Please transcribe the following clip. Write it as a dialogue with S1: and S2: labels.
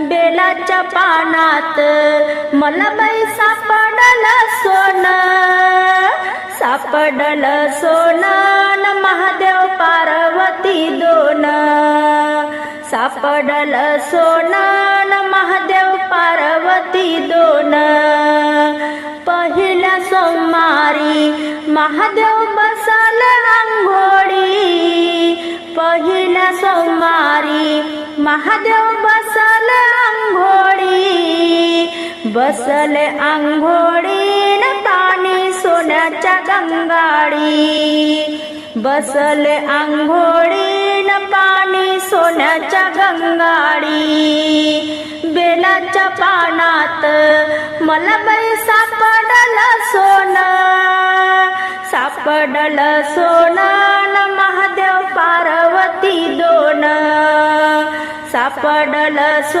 S1: बेलाच्या पानात मला बाई सापडलं सोन सापडल सोन न महादेव पार्वती दोन. सापडल सोन न महादेव पार्वती दोन. पहिल्या सोमवारी महादेव बसल रांगोळी. पहिल्या सोमवारी महादेव बसले आंघोळी न पाणी सोन्याच्या गंगाळी. बसले आंघोळी न पाणी सोन्याच्या गंगाळी. बेलाच्या पानात मला बाई सापडल सोन. सापडल सोन महादेव पार्वती दोन. सापडल सो